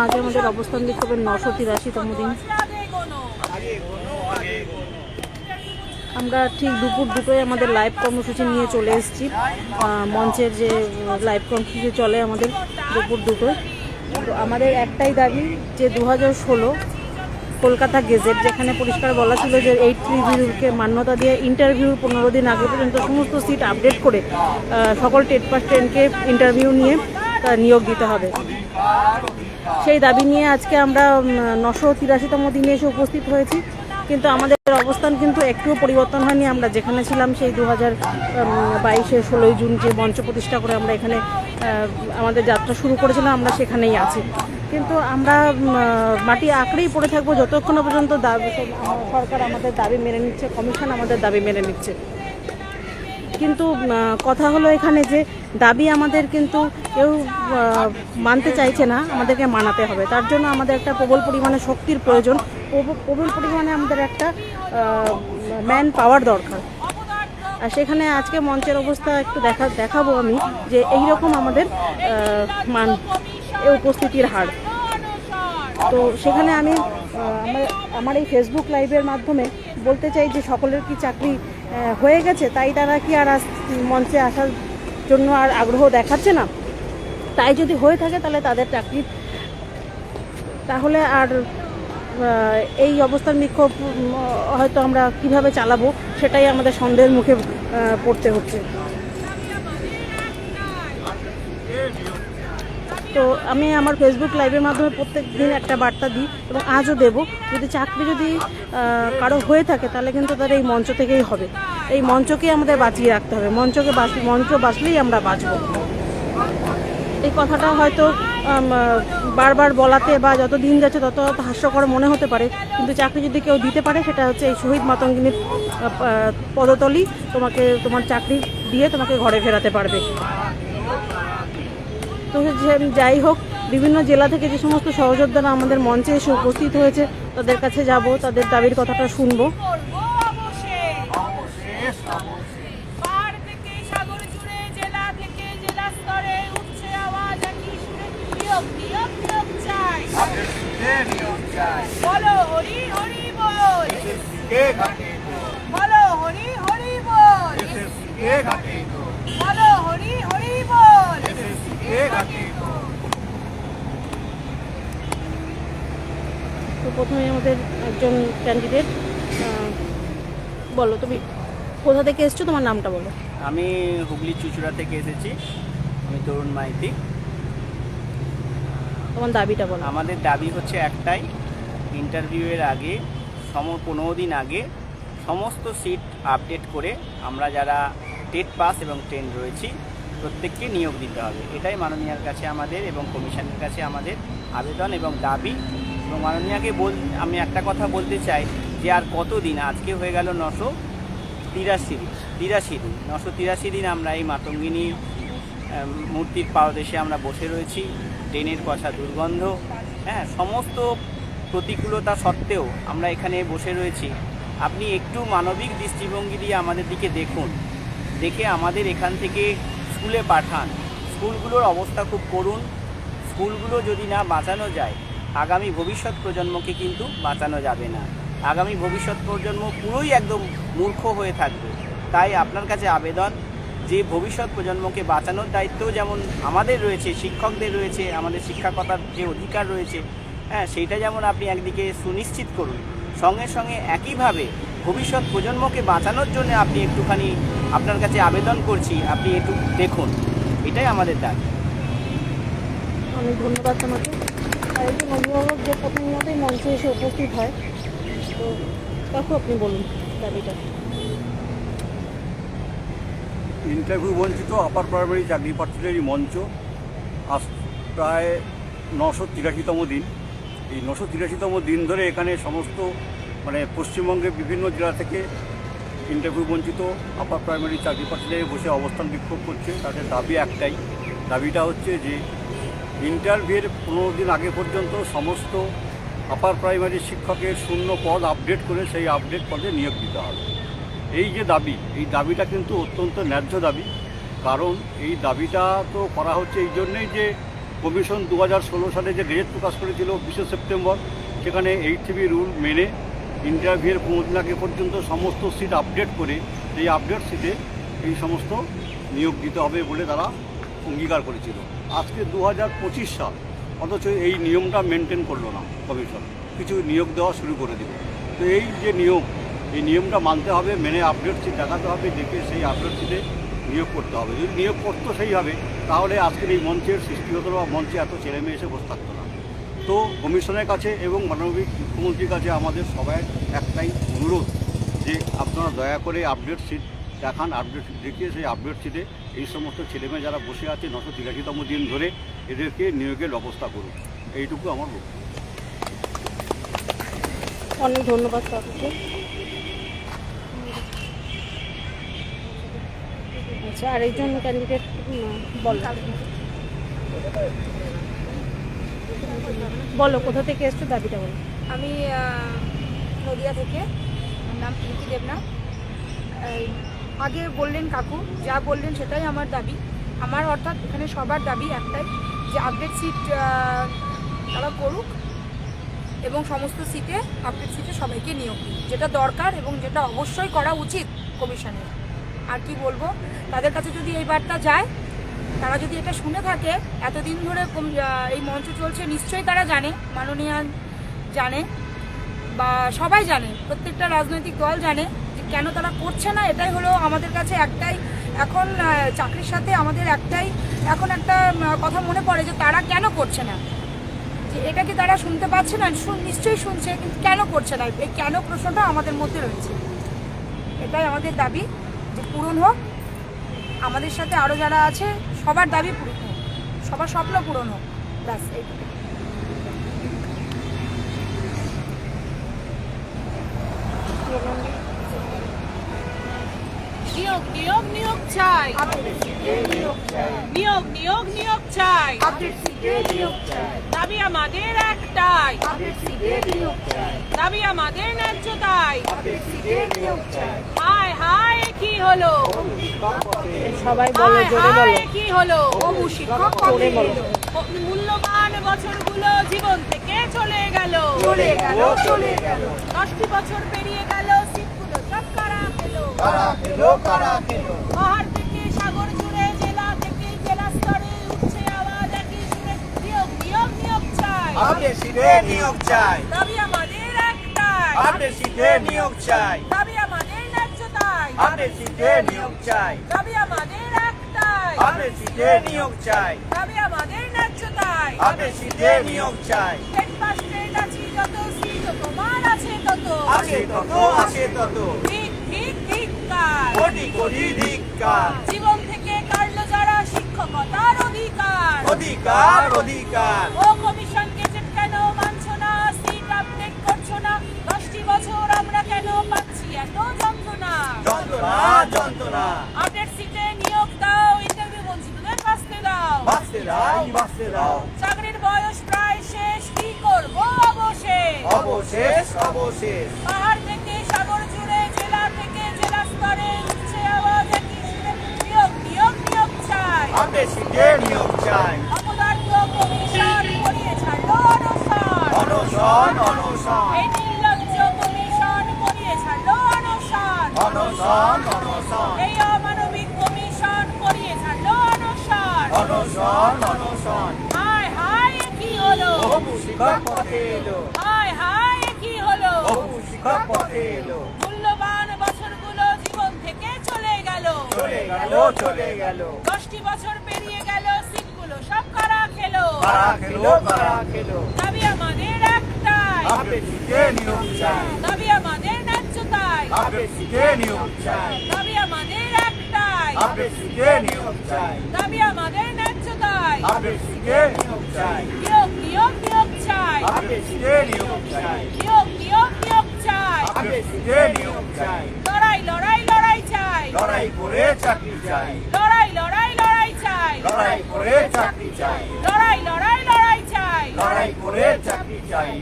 আজ আমাদের অবস্থান বিক্ষোভের নশো তিরাশিতম দিন। আমরা ঠিক দুপুর দুটোয় আমাদের লাইভ কর্মসূচি নিয়ে চলে এসেছি। মঞ্চের যে লাইভ কর্মসূচি চলে আমাদের দুপুর দুটোয়। তো আমাদের একটাই দাবি যে দু হাজার ষোলো কলকাতা গেজেট, যেখানে পরিষ্কার বলা ছিল যে এইট জিরোকে মান্যতা দিয়ে ইন্টারভিউ পনেরো দিন আগে পর্যন্ত সমস্ত সিট আপডেট করে সকল টেট পাস টেনকে ইন্টারভিউ নিয়ে নিয়োগ দিতে হবে। সেই দাবি নিয়ে আজকে আমরা নশো তিরাশিতম দিনে এসে উপস্থিত হয়েছি। কিন্তু আমাদের অবস্থান কিন্তু একটুও পরিবর্তন হয়নি। আমরা যেখানে ছিলাম সেই দু হাজার বাইশে ষোলোই জুন যে মঞ্চ প্রতিষ্ঠা করে আমরা এখানে আমাদের যাত্রা শুরু করেছিলাম আমরা সেখানেই আছি। কিন্তু আমরা মাটি আঁকড়েই পড়ে থাকব। যতক্ষণ পর্যন্ত দাবি, সরকার আমাদের দাবি মেনে নিচ্ছে, কমিশন আমাদের দাবি মেনে নিচ্ছে। কিন্তু কথা হলো এখানে যে দাবি আমাদের কিন্তু কেউ মানতে চাইছে না, আমাদেরকে মানাতে হবে। তার জন্য আমাদের একটা প্রবল পরিমাণে শক্তির প্রয়োজন। প্রব- প্রবল পরিমাণে আমাদের একটা ম্যান পাওয়ার দরকার। আর সেখানে আজকে মঞ্চের অবস্থা একটু দেখা, দেখাবো আমি যে এই রকম আমাদের মান উপস্থিতির হার। তো সেখানে আমি আমার আমার এই ফেসবুক লাইভের মাধ্যমে বলতে চাই যে সকলের কি চাকরি হয়ে গেছে, তাই তারা কি আর মঞ্চে আসার জন্য আর আগ্রহ দেখাচ্ছে না। তাই যদি হয়ে থাকে তাহলে তাদের চাকরি। তাহলে আর এই অবস্থার বিক্ষোভ হয়তো আমরা কীভাবে চালাবো সেটাই আমাদের সন্দেহের মুখে পড়তে হচ্ছে। তো আমি আমার ফেসবুক লাইভের মাধ্যমে প্রত্যেক দিন একটা বার্তা দিই এবং আজও দেব। যদি চাকরি যদি কারও হয়ে থাকে, তাহলে কিন্তু তার এই মঞ্চ থেকেই হবে। এই মঞ্চকে আমাদের বাঁচিয়ে রাখতে হবে। মঞ্চকে বাঁচ, মঞ্চ বাঁচলেই আমরা বাঁচব। এই কথাটা হয়তো বারবার বলাতে বা যত দিন যাচ্ছে তত হাস্যকর মনে হতে পারে। কিন্তু চাকরি যদি কেউ দিতে পারে, সেটা হচ্ছে এই শহীদ মাতঙ্গিনীর পদতলি তোমাকে, তোমার চাকরি দিয়ে তোমাকে ঘরে ফেরাতে পারবে। তো যাই হোক, বিভিন্ন জেলা থেকে যে সমস্ত সহযোদ্ধারা আমাদের মঞ্চে এসে উপস্থিত হয়েছে, তাদের কাছে যাব, তাদের দাবির কথাটা শুনব। প্রথমে আমাদের একজন ক্যান্ডিডেট বলো তুমি কোথা থেকে এসছো? তোমার নামটা বলো। আমি হুগলি চুচুড়া থেকে এসেছি। আমি তরুণ মাইতি। তোমার দাবিটা বলো। আমাদের দাবি হচ্ছে একটাই ইন্টারভিউয়ের আগে সম পনেরো দিন আগে সমস্ত সিট আপডেট করে আমরা যারা টেট পাস এবং ট্রেন রয়েছি প্রত্যেককে নিয়োগ দিতে হবে। এটাই মাননীয়ার কাছে আমাদের এবং কমিশনের কাছে আমাদের আবেদন এবং দাবি। মাননীয়াকে বল, আমি একটা কথা বলতে চাই যে আর কতদিন, আজকে হয়ে গেল নশো তিরাশি দিন তিরাশি দিন, নশো তিরাশি দিন আমরা এই মাতঙ্গিনী মূর্তির পাদদেশে আমরা বসে রয়েছি ট্রেনের পচা দুর্গন্ধ হ্যাঁ সমস্ত প্রতিকূলতা সত্ত্বেও আমরা এখানে বসে রয়েছি। আপনি একটু মানবিক দৃষ্টিভঙ্গি দিয়ে আমাদের দিকে দেখুন, দেখে আমাদের এখান থেকে স্কুলে পাঠান। স্কুলগুলোর অবস্থা খুব করুন স্কুলগুলো যদি না বাঁচানো যায় আগামী ভবিষ্যৎ প্রজন্মকে কিন্তু বাঁচানো যাবে না। আগামী ভবিষ্যৎ প্রজন্ম পুরোই একদম মূর্খ হয়ে থাকবে। তাই আপনার কাছে আবেদন, যে ভবিষ্যৎ প্রজন্মকে বাঁচানোর দায়িত্ব যেমন আমাদের রয়েছে, শিক্ষকদের রয়েছে, আমাদের শিক্ষাকতার যে অধিকার রয়েছে হ্যাঁ সেইটা যেমন আপনি একদিকে সুনিশ্চিত করুন। সঙ্গে সঙ্গে একইভাবে ভবিষ্যৎ প্রজন্মকে বাঁচানোর জন্য আপনি একটুখানি আপনার কাছে আবেদন করছি, আপনি একটু দেখুন। এটাই আমাদের দাবি অনেক ধন্যবাদ তোমাকে। আর একজন অভিভাবক যে মঞ্চে এসে উপস্থিত হয়। তো কাকু, আপনি বলুন দাবিটা ইন্টারভিউ বঞ্চিত আপার প্রাইমারি চাকরি প্রার্থীদেরই মঞ্চ। আজ প্রায় নশো তিরাশিতম দিন। এই নশো তিরাশিতম দিন ধরে এখানে সমস্ত মানে পশ্চিমবঙ্গের বিভিন্ন জেলা থেকে ইন্টারভিউ বঞ্চিত আপার প্রাইমারি চাকরি প্রার্থীদের বসে অবস্থান বিক্ষোভ করছে। তাদের দাবি একটাই। দাবিটা হচ্ছে যে ইন্টারভিউয়ের পনেরো দিন আগে পর্যন্ত সমস্ত আপার প্রাইমারি শিক্ষকের শূন্য পদ আপডেট করে সেই আপডেট পদে নিয়োগ দিতে হবে। এই যে দাবি, এই দাবিটা কিন্তু অত্যন্ত ন্যায্য দাবি। কারণ এই দাবিটা তো করা হচ্ছে এই জন্যেই যে কমিশন দু হাজার ষোলো সালে যে গেজেট প্রকাশ করেছিল বিশে সেপ্টেম্বর, সেখানে এইট থ্রি রুল মেনে ইন্টারভিউয়ের পনেরো দিন আগে পর্যন্ত সমস্ত সিট আপডেট করে এই আপডেট সিটে এই সমস্ত নিয়োগ দিতে হবে বলে তারা অঙ্গীকার করেছিল। আজকে দু হাজার পঁচিশ সাল, অথচ এই নিয়মটা মেনটেন করল না কমিশন। কিছু নিয়োগ দেওয়া শুরু করে দিল। তো এই যে নিয়ম, এই নিয়মটা মানতে হবে, মেনে আপডেট সিট দেখাতে হবে, দেখে সেই আপডেট সিটে নিয়োগ করতে হবে। যদি নিয়োগ করতো সেইভাবে তাহলে আজকের এই মঞ্চের সৃষ্টি হতো বা মঞ্চে এত ছেলে মেয়ে এসে বসে থাকতো না। তো কমিশনের কাছে এবং মানবিক মুখ্যমন্ত্রীর কাছে আমাদের সবাই একটাই অনুরোধ যে আপনারা দয়া করে আপডেট সিট দেখান আপডেট দেখিয়ে সেই আপডেট সিটে এই সমস্ত ছেলেমেয়ে যারা বসে আছে নশো তিরাশিতম দিন ধরে এদেরকে নিয়োগের ব্যবস্থা করুন। এইটুকু আমার বক্তব্য। অনেক ধন্যবাদ আচ্ছা আরেকজন ক্যান্ডিডেট বলো। বলো কোথা থেকে এসছো দাবিটা বলো। আমি নদিয়া থেকে। নাম প্রীতি দেবনাথ। এই, আগে বললেন কাকু, যা বললেন সেটাই আমার দাবি। আমার অর্থাৎ এখানে সবার দাবি একটাই যে আপডেট সিট তারা করুক এবং সমস্ত সিটে আপডেট সিটে সবাইকে নিয়োগ যেটা দরকার এবং যেটা অবশ্যই করা উচিত কমিশনের আর কি বলব? তাদের কাছে যদি এই বার্তা যায়, তারা যদি এটা শুনে থাকে, এতদিন ধরে এই মঞ্চ চলছে, নিশ্চয়ই তারা জানে, মাননীয় জানে বা সবাই জানে, প্রত্যেকটা রাজনৈতিক দল জানে কেন তারা করছে না? এটাই হলো আমাদের কাছে একটাই এখন চাকরির সাথে আমাদের একটাই এখন একটা কথা মনে পড়ে যে তারা কেন করছে না? যে এটা কি তারা শুনতে পাচ্ছে না? নিশ্চয়ই শুনছে, কিন্তু কেন করছে না? এই কেন প্রশ্নটা আমাদের মধ্যে রয়েছে। এটাই আমাদের দাবি, যে পূরণ হোক, আমাদের সাথে আরও যারা আছে, সবার দাবি পূরণ হোক, সবার স্বপ্ন পূরণ হোক, ব্যাস এইটুকু নিয়োগ নিয়োগ নিয়োগ চাই। নিয়োগ নিয়োগ নিয়োগ চাই। দাবি আমাদের একটাই। দাবি আমাদের ন্যায্য তাই হায় হায় কি হলো? সবাই বলো জোরে বলো। কি হলো? বহু শিক্ষক জোরে বলো। মূল্যবান বছরগুলো জীবন থেকে চলে গেল। চলে গেল চলে গেল। দশটি বছর পেরিয়ে গেল সিটগুলো সব কারা পেল পাহাড় থেকে সাগর জুড়ে জেলা থেকে জেলা স্তরে উঠছে আওয়াজ একই সুরে নিয়োগ নিয়োগ নিয়োগ চাই। নিয়োগ চাই। দাবি আমাদের একটাই। নিয়োগ চাই। দাবি আমাদের ন্যায্য তাই সিটে নিয়োগ চাই। দাবি আমাদের একটাই। আপডেট সিটে নিয়োগ চাই। দাবি আমাদের ন্যায্য তাই সিটে নিয়োগ চাই। আছি যত সিট তোমার আছে তত। আছে তত আছে তত। কোটি কোটি ধিক্কার জীবন থেকে কাটলো যারা শিক্ষকতার অধিকার। অধিকার অধিকার। ও কমিশন গেজেট কেন মানছো না? সিট আপডেট করছ না? দশটি বছর আমরা কেন পাচ্ছি? এত যন্ত্রণা। যন্ত্রণা যন্ত্রণা। আপডেট সিটে নিয়োগ দাও ইন্টারভিউ বঞ্চিতদের বাঁচতে দাও। বাঁচতে দাও বাঁচতে দাও। চাকরির বয়স প্রায় শেষ কি করব? অবশেষ। অবশেষ অবশেষ। পাহাড় চাই অনশন অনশন অনশন এই নির্লজ্জ কমিশন করিয়ে ছাড়লো অনশন। অনশন অনশন। এই অমানবিক কমিশন করিয়ে ছাড়লো অনশন। অনশন অনশন। হায় হায় কি হলো? বহু শিক্ষক পথে এলো। হায় হায় কি হলো? বহু শিক্ষক পথে এলো। মূল্যবান বছরগুলো জীবন থেকে চলে গেল। চলে গেল চলে গেল। দশটি বছর কারা খেলো কারা খেলো দাবি আমাদের একটাই আপডেট সিটে নিয়োগ চাই দাবি আমাদের ন্যায্য তাই আপডেট সিটে নিয়োগ চাই দাবি আমাদের একটাই আপডেট সিটে নিয়োগ চাই দাবি আমাদের ন্যায্য তাই আপডেট সিটে নিয়োগ চাই নিয়োগ নিয়োগ নিয়োগ চাই আপডেট সিটে নিয়োগ চাই নিয়োগ নিয়োগ নিয়োগ চাই আপডেট সিটে নিয়োগ চাই লড়াই লড়াই লড়াই চাই লড়াই করে চাকরি চাই লড়াই লড়াই করে চাকরি চাই। লড়াই লড়াই লড়াই চাই। লড়াই করে চাকরি চাই।